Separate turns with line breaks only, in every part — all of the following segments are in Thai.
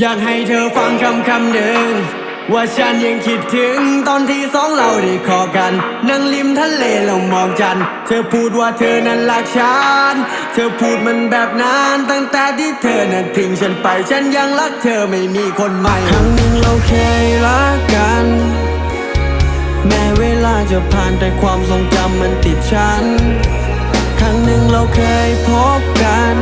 อยากให้เธอฟังคำคำหนึ่ง ว่าฉันยังคิดถึงตอนที่สองเราได้ขอกัน นั่งริมทะเลแล้วมองจัน เธอพูดว่าเธอนั้นรักฉัน เธอพูดมันแบบนั้นตั้งแต่ที่เธอนั้นทิ้งฉันไป ฉันยังรักเธอไม่มีคนใหม่ครั้งหนึ่งเราเคยรักกัน แม้เวลาจะผ่านแต่ความทรงจำมันติดฉัน ครั้งหนึ่งเราเคยพบกัน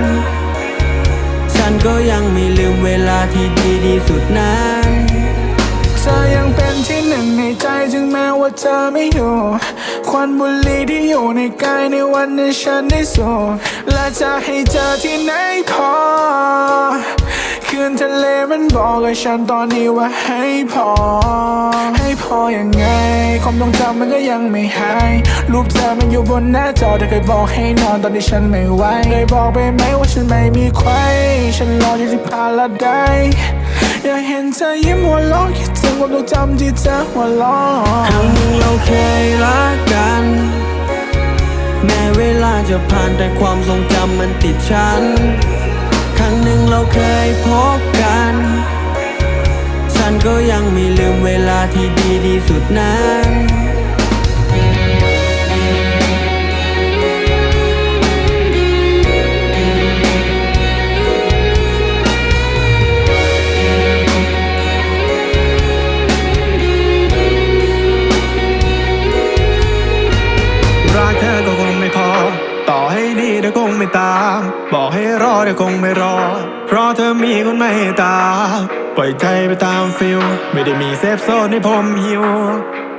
ฉันก็ยังไม่ลืมเวลา ที่ดีที่สุดนั้น
เธอยังเป็นที่หนึ่งในใจถึงแม้ว่าเธอไม่อยู่ ควันบุหรี่ที่อยู่ในกายในวันที่ฉันได้สูดและจะให้เจอที่ไหนพอ มันบอกกับฉันตอนนี้ว่าให้พอ ให้พอยังไง ความทรงจำมันก็ยังไม่หาย รูปเธอมันอยู่บนหน้าจอแต่เคยบอกให้นอนตอนที่ฉันไม่ไหวเลยบอกไปไหมว่าฉันไม่มีใครฉันรออยู่ที่พาราไดอยากเห็นเธอยิ้มหัวเราะคิดถึงความทรงจำที่เธอหัวเราะ
ครั้งหนึ่งเราเคยรักกัน แม้เวลาจะผ่านแต่ความทรงจำมันติดฉัน ครั้งหนึ่งเราเคยพบกัน ฉันก็ยังไม่ลืมเวลาที่ดีที่สุดนั้น
ไม่ตาม บอกให้รอเธอคงไม่รอ เพราะเธอมีคนไม่ตาม ปล่อยใจไปตามฟิล ไม่ได้มีเซฟโซนให้ผมหิว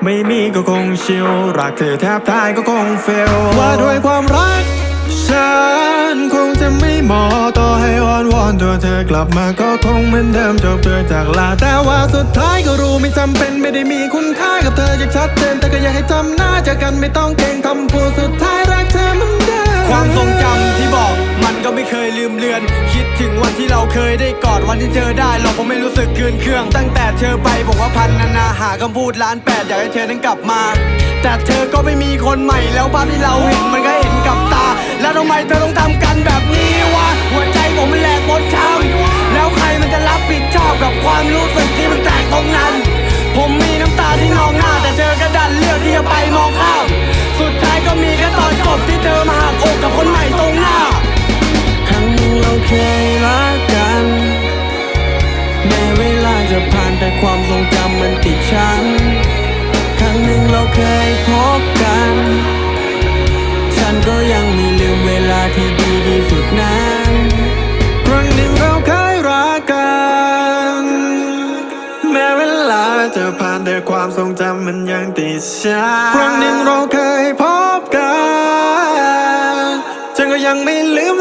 ไม่มีก็คงชิลรักเธอแทบตายก็คงเฟล ว่าด้วยความรัก ฉันคงจะไม่เหมาะต่อให้อ้อนวอนตัวเธอกลับมาก็คงเหมือนเดิมจบเธอจากลา แต่ว่าสุดท้ายก็รู้ไม่จำเป็นไม่ได้มีคุณค่ากับเธออย่างชัดเจนแต่ก็อยากให้จำหน้าจอกันไม่ต้องเก่งคำพูดสุดท้ายรักเธอเหมันเดิม
ความทรง ไม่เคยลืมเลือน คิดถึงวันที่เราเคยได้กอดวันที่เธอได้เราก็ไม่รู้สึกคืนเครื่อง ตั้งแต่เธอไปบอกว่าพันนานาหาคำพูดล้านแปดอยากให้เธอนั้นกลับมา แต่เธอก็ไม่มีคนใหม่แล้วภาพที่เราเห็นมันก็เห็นกับตา แล้วทำไมเธอต้องทำกันแบบนี้วะหัวใจผมมันแหลกหมดคำ เคยรักกัน แม้เวลาจะผ่านแต่ความทรงจำมันติดฉัน ครั้งหนึ่งเราเคยพบกัน ฉันก็ยังไม่ลืมเวลาที่ดีที่สุดนั้น
ครั้งหนึ่งเราเคยรักกัน แม้เวลาจะผ่านแต่ความทรงจำมันยังติดฉันครั้งหนึ่งเราเคยพบกัน ฉันก็ยังไม่ลืม